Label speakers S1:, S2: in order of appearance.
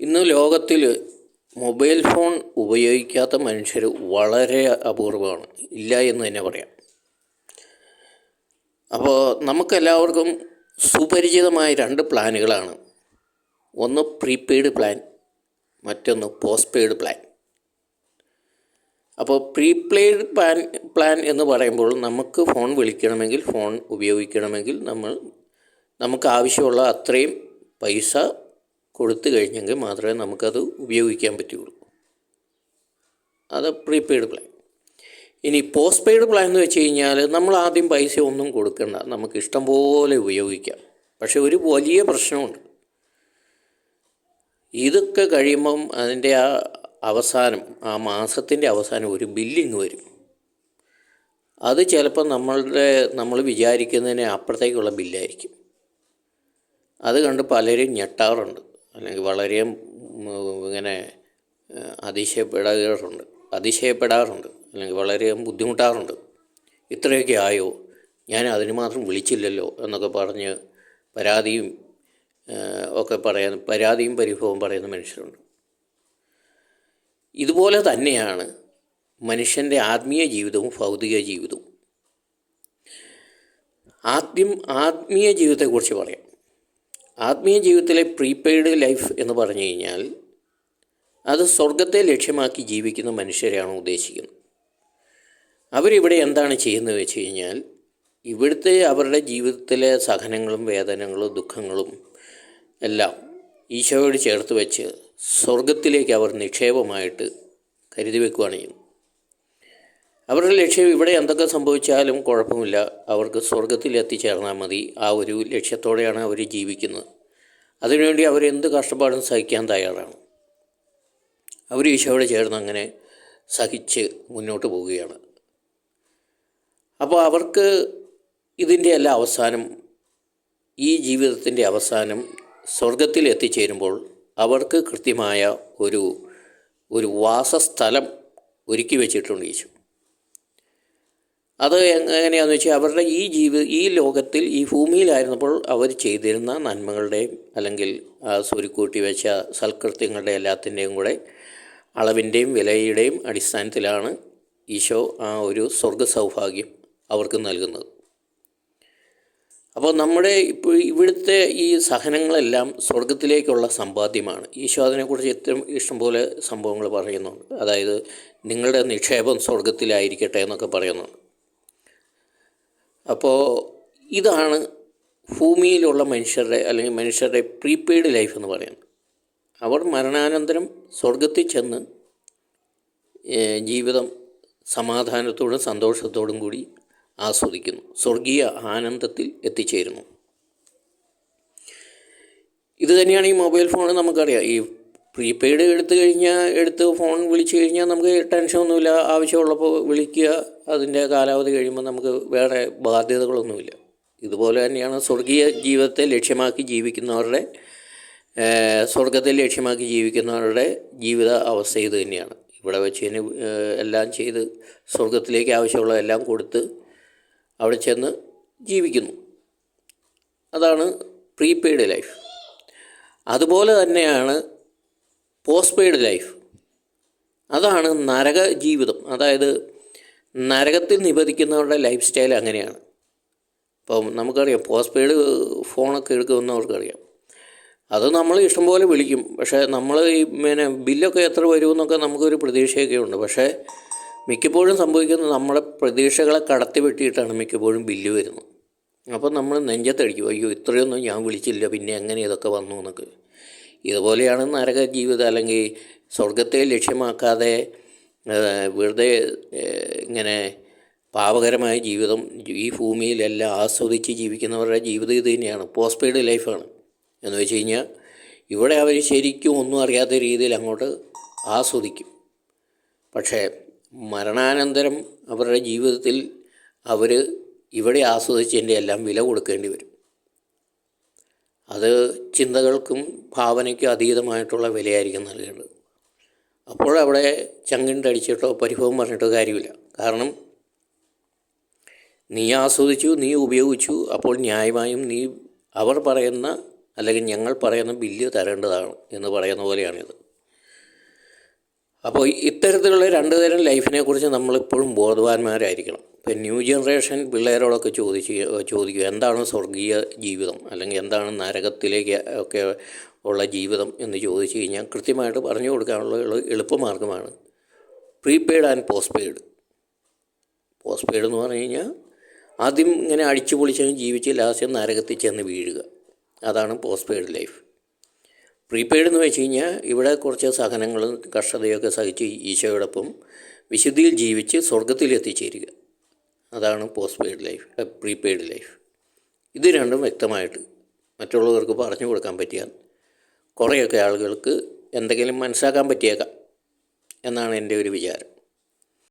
S1: ഇന്ന് ലോകത്തിൽ mobile phone ഉപയോഗിക്കാത്ത മനുഷ്യർ വളരെ അപൂർവമാണ്. ഇല്ല എന്ന് തന്നെ പറയാം. അപ്പോൾ നമുക്കെല്ലാവർക്കും സുപരിചിതമായ രണ്ട് പ്ലാനുകളാണ്. ഒന്ന് പ്രീപെയ്ഡ് പ്ലാൻ മറ്റൊന്ന് പോസ്റ്റ് പെയ്ഡ് പ്ലാൻ. അപ്പോൾ പ്രീപെയ്ഡ് പ്ലാൻ പ്ലാൻ എന്ന് പറയുമ്പോൾ നമുക്ക് ഫോൺ വിളിക്കണമെങ്കിൽ ഫോൺ ഉപയോഗിക്കണമെങ്കിൽ നമ്മൾ നമുക്ക് ആവശ്യമുള്ള അത്രയും പൈസ കൊടുത്തു കഴിഞ്ഞെങ്കിൽ മാത്രമേ നമുക്കത് ഉപയോഗിക്കാൻ പറ്റുകയുള്ളൂ. അത് പ്രീപെയ്ഡ് പ്ലാൻ ഇനി പോസ്റ്റ് പെയ്ഡ് പ്ലാൻ എന്ന് വെച്ച് കഴിഞ്ഞാൽ നമ്മൾ ആദ്യം പൈസ ഒന്നും കൊടുക്കണ്ട. നമുക്ക് ഇഷ്ടം പോലെ ഉപയോഗിക്കാം. പക്ഷെ ഒരു വലിയ പ്രശ്നമുണ്ട്. ഇതൊക്കെ കഴിയുമ്പം അതിന്റെ ആ അവസാനം ആ മാസത്തിന്റെ അവസാനം ഒരു ബില്ലിങ് വരും. അത് ചിലപ്പോൾ നമ്മളുടെ നമ്മൾ വിചാരിക്കുന്നതിന് അപ്പുറത്തേക്കുള്ള ബില്ലായിരിക്കും അത് കണ്ട് പലരും ഞെട്ടാറുണ്ട്. അല്ലെങ്കിൽ വളരെ ഇങ്ങനെ അതിശയപ്പെടാറുണ്ട്. അതിശയപ്പെടാറുണ്ട്. അല്ലെങ്കിൽ വളരെ ബുദ്ധിമുട്ടാറുണ്ട്. ഇത്രയൊക്കെ ആയോ? ഞാൻ അതിന് മാത്രം വിളിച്ചില്ലല്ലോ എന്നൊക്കെ പറഞ്ഞ് പരാതിയും ഒക്കെ പറയാൻ പരാതിയും പരിഭവം പറയുന്ന മനുഷ്യരുണ്ട്. ഇതുപോലെ തന്നെയാണ് മനുഷ്യന്റെ ആത്മീയ ജീവിതവും ഭൗതിക ജീവിതവും. ആദ്യം ആത്മീയ ജീവിതത്തെക്കുറിച്ച് പറയാം. ആത്മീയ ജീവിതത്തിലെ പ്രീപെയ്ഡ് ലൈഫ് എന്ന് പറഞ്ഞു കഴിഞ്ഞാൽ അത് സ്വർഗത്തെ ലക്ഷ്യമാക്കി ജീവിക്കുന്ന മനുഷ്യരെയാണ് ഉദ്ദേശിക്കുന്നത്. അവരിവിടെ എന്താണ് ചെയ്യുന്നത് വെച്ച് കഴിഞ്ഞാൽ ഇവിടുത്തെ അവരുടെ ജീവിതത്തിലെ സഹനങ്ങളും വേദനകളും ദുഃഖങ്ങളും എല്ലാം ഈശോയോട് ചേർത്ത് വെച്ച് സ്വർഗത്തിലേക്ക് അവർ നിക്ഷേപമായിട്ട് കരുതി വെക്കുകയാണ് ചെയ്യുന്നത്. അവരുടെ ലക്ഷ്യം ഇവിടെ എന്തൊക്കെ സംഭവിച്ചാലും കുഴപ്പമില്ല. അവർക്ക് സ്വർഗത്തിൽ എത്തിച്ചേർന്നാൽ മതി. ആ ഒരു ലക്ഷ്യത്തോടെയാണ് അവർ ജീവിക്കുന്നത്. അതിനുവേണ്ടി അവരെന്ത് കഷ്ടപ്പാടും സഹിക്കാൻ തയ്യാറാണ്. അവർ ഈശോയോട് ചേർന്ന് അങ്ങനെ സഹിച്ച് മുന്നോട്ട് പോവുകയാണ്. അപ്പോൾ അവർക്ക് ഇതിന്റെ എല്ലാ അവസാനം ഈ ജീവിതത്തിന്റെ അവസാനം സ്വർഗത്തിൽ എത്തിച്ചേരുമ്പോൾ അവർക്ക് കൃത്യമായ ഒരു ഒരു വാസസ്ഥലം ഒരുക്കി വെച്ചിട്ടുണ്ട് ഈശോ. അത് എങ്ങനെയാണെന്ന് വെച്ചാൽ അവരുടെ ഈ ജീവി ഈ ലോകത്തിൽ ഈ ഭൂമിയിലായിരുന്നപ്പോൾ അവർ ചെയ്തിരുന്ന നന്മകളുടെയും അല്ലെങ്കിൽ സ്വരുക്കൂട്ടി വെച്ച സൽകൃത്യങ്ങളുടെ എല്ലാത്തിന്റെയും കൂടെ അളവിന്റെയും വിലയുടെയും അടിസ്ഥാനത്തിലാണ് ഈശോ ആ ഒരു സ്വർഗ സൗഭാഗ്യം അവർക്ക് നൽകുന്നത്. അപ്പോൾ നമ്മുടെ ഇപ്പോൾ ഇവിടുത്തെ ഈ സഹനങ്ങളെല്ലാം സ്വർഗത്തിലേക്കുള്ള സമ്പാദ്യമാണ്. ഈശോ അതിനെക്കുറിച്ച് ഏറ്റവും ഇഷ്ടംപോലെ സംഭവങ്ങൾ പറയുന്നുണ്ട്. അതായത് നിങ്ങളുടെ നിക്ഷേപം സ്വർഗത്തിലായിരിക്കട്ടെ എന്നൊക്കെ പറയുന്നുണ്ട്. അപ്പോൾ ഇതാണ് ഭൂമിയിലുള്ള മനുഷ്യരുടെ അല്ലെങ്കിൽ മനുഷ്യരുടെ പ്രീപെയ്ഡ് ലൈഫ് എന്ന് പറയുന്നത്. അവർ മരണാനന്തരം സ്വർഗത്തിൽ ചെന്ന് ജീവിതം സമാധാനത്തോടും സന്തോഷത്തോടും കൂടി ആസ്വദിക്കുന്നു. സ്വർഗീയ ആനന്ദത്തിൽ എത്തിച്ചേരുന്നു. ഇത് തന്നെയാണ് ഈ മൊബൈൽ ഫോൺ നമുക്കറിയാം. ഈ പ്രീപെയ്ഡ് എടുത്തു കഴിഞ്ഞാൽ എടുത്ത് ഫോൺ വിളിച്ചു കഴിഞ്ഞാൽ നമുക്ക് ടെൻഷനൊന്നുമില്ല ആവശ്യമുള്ളപ്പോൾ വിളിക്കുക. അതിന്റെ കാലാവധി കഴിയുമ്പോൾ നമുക്ക് വേറെ ബാധ്യതകളൊന്നുമില്ല. ഇതുപോലെ തന്നെയാണ് സ്വർഗീയ ജീവിതത്തെ ലക്ഷ്യമാക്കി ജീവിക്കുന്നവരുടെ സ്വർഗത്തെ ലക്ഷ്യമാക്കി ജീവിക്കുന്നവരുടെ ജീവിത അവസ്ഥ ഇത് തന്നെയാണ്. ഇവിടെ വെച്ച് തന്നെ എല്ലാം ചെയ്ത് സ്വർഗത്തിലേക്ക് ആവശ്യമുള്ളതെല്ലാം കൊടുത്ത് അവിടെ ചെന്ന് ജീവിക്കുന്നു. അതാണ് പ്രീപെയ്ഡ് ലൈഫ് അതുപോലെ തന്നെയാണ് പോസ്റ്റ് ലൈഫ് അതാണ് നരക ജീവിതം. അതായത് നരകത്തിൽ നിബന്ധിക്കുന്നവരുടെ ലൈഫ് സ്റ്റൈൽ അങ്ങനെയാണ്. ഇപ്പം നമുക്കറിയാം പോസ്റ്റ് പെയ്ഡ് ഫോണൊക്കെ എടുക്കുന്നവർക്കറിയാം അത് നമ്മൾ ഇഷ്ടംപോലെ വിളിക്കും. പക്ഷേ നമ്മൾ ഈ പിന്നെ ബില്ലൊക്കെ എത്ര വരുമെന്നൊക്കെ നമുക്കൊരു പ്രതീക്ഷയൊക്കെ ഉണ്ട് പക്ഷേ മിക്കപ്പോഴും സംഭവിക്കുന്നത് നമ്മുടെ പ്രതീക്ഷകളെ കടത്തി വെട്ടിയിട്ടാണ് മിക്കപ്പോഴും ബില്ല് വരുന്നത്. അപ്പം നമ്മൾ നെഞ്ചത്തടിക്കും. അയ്യോ ഇത്രയൊന്നും ഞാൻ വിളിച്ചില്ല. പിന്നെ എങ്ങനെ ഇതൊക്കെ വന്നു എന്നൊക്കെ. ഇതുപോലെയാണ് നരക ജീവിതം അല്ലെങ്കിൽ സ്വർഗത്തെ ലക്ഷ്യമാക്കാതെ വെറുതെ ഇങ്ങനെ പാപകരമായ ജീവിതം ഈ ഭൂമിയിലെല്ലാം ആസ്വദിച്ച് ജീവിക്കുന്നവരുടെ ജീവിതം ഇത് തന്നെയാണ് പോസ്റ്റ് പെയ്ഡ് ലൈഫാണ്. എന്ന് വെച്ച് കഴിഞ്ഞാൽ ഇവിടെ അവർ ശരിക്കും ഒന്നും അറിയാത്ത രീതിയിൽ അങ്ങോട്ട് ആസ്വദിക്കും. പക്ഷേ മരണാനന്തരം അവരുടെ ജീവിതത്തിൽ അവർ ഇവിടെ ആസ്വദിച്ചതിന്റെ എല്ലാം വില കൊടുക്കേണ്ടി വരും. അത് ചിന്തകൾക്കും ഭാവനയ്ക്കും അതീതമായിട്ടുള്ള വിലയായിരിക്കും നൽകേണ്ടത്. അപ്പോഴവിടെ ചങ്കിണ്ടടിച്ചിട്ടോ പരിഭവം പറഞ്ഞിട്ടോ കാര്യമില്ല. കാരണം നീ ആസ്വദിച്ചു നീ ഉപയോഗിച്ചു അപ്പോൾ ന്യായമായും നീ അവർ പറയുന്ന അല്ലെങ്കിൽ ഞങ്ങൾ പറയുന്ന ബില്ല് തരേണ്ടതാണ് എന്ന് പറയുന്ന പോലെയാണിത്. അപ്പോൾ ഇത്തരത്തിലുള്ള രണ്ട് തരം ലൈഫിനെക്കുറിച്ച് നമ്മളിപ്പോഴും ബോധവാന്മാരായിരിക്കണം. ന്യൂ ജനറേഷൻ പിള്ളേരോടൊക്കെ ചോദിച്ച് ചോദിക്കുക എന്താണ് സ്വർഗീയ ജീവിതം? അല്ലെങ്കിൽ എന്താണ് നരകത്തിലേക്ക് ഒക്കെ ഉള്ള ജീവിതം? എന്ന് ചോദിച്ചു കഴിഞ്ഞാൽ കൃത്യമായിട്ട് പറഞ്ഞു കൊടുക്കാനുള്ള എളുപ്പമാർഗമാണ് prepaid and postpaid postpaid എന്ന് പറഞ്ഞു കഴിഞ്ഞാൽ ആദ്യം ഇങ്ങനെ അടിച്ചു പൊളിച്ചങ്ങ് ജീവിച്ച് ലാസ്റ്റ് നരകത്തിൽ ചെന്ന് വീഴുക. അതാണ് പോസ്റ്റ് പെയ്ഡ് ലൈഫ് പ്രീപെയ്ഡ് എന്ന് വെച്ച് കഴിഞ്ഞാൽ ഇവിടെ കുറച്ച് സഹനങ്ങളും കഷ്ടതയൊക്കെ സഹിച്ച് ഈശോയോടൊപ്പം വിശുദ്ധിയിൽ ജീവിച്ച് സ്വർഗത്തിൽ എത്തിച്ചേരുക അതാണ് postpaid life pre prepaid life ഇത് രണ്ടും വ്യക്തമായിട്ട് മറ്റുള്ളവർക്ക് പറഞ്ഞു കൊടുക്കാൻ പറ്റിയാൽ കുറേയൊക്കെ ആളുകൾക്ക് എന്തെങ്കിലും മനസ്സിലാക്കാൻ പറ്റിയേക്കാം എന്നാണ് എന്റെ ഒരു വിചാരം.